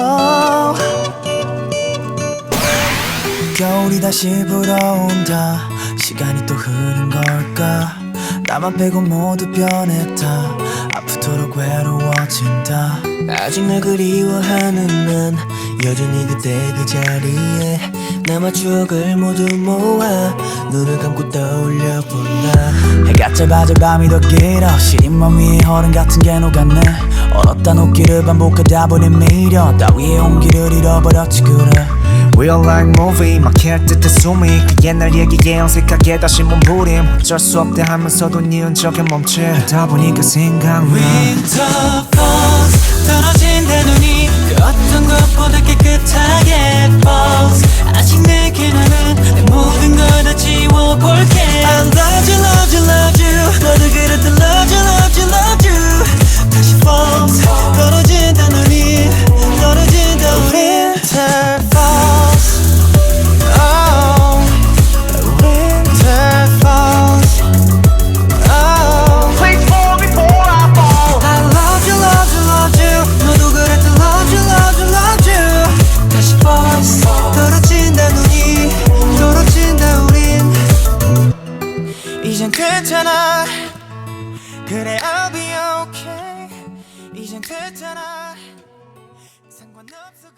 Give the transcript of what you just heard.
wow. 겨울이 다시 불어온다. 시간이 또 흐른 걸까? 나만 빼고 모두 변했다. 아프도록 외로워진다. 아직 날 그리워하는 난 여전히 그때 그 자리에. 남아 추억을 모두 모아 눈을 감고 떠올려 본다 짧아져 밤이 더 길어. 시린 맘 위에 얼음 같은 게 녹았네. 얼었다 녹기를 반복하다 보니 미련. 따위의 온기를 잃어버렸지 그래. Real like movie. 막힐 듯해 숨이. 그 옛날 얘기에 어색하게 다시 몸부림. 어쩔 수 없대 하면서도 네 흔적에 멈춰 하다 보니까 생각나 Winter 이젠 괜찮아. 그래 I'll be okay. 이젠 괜찮아. 상관없어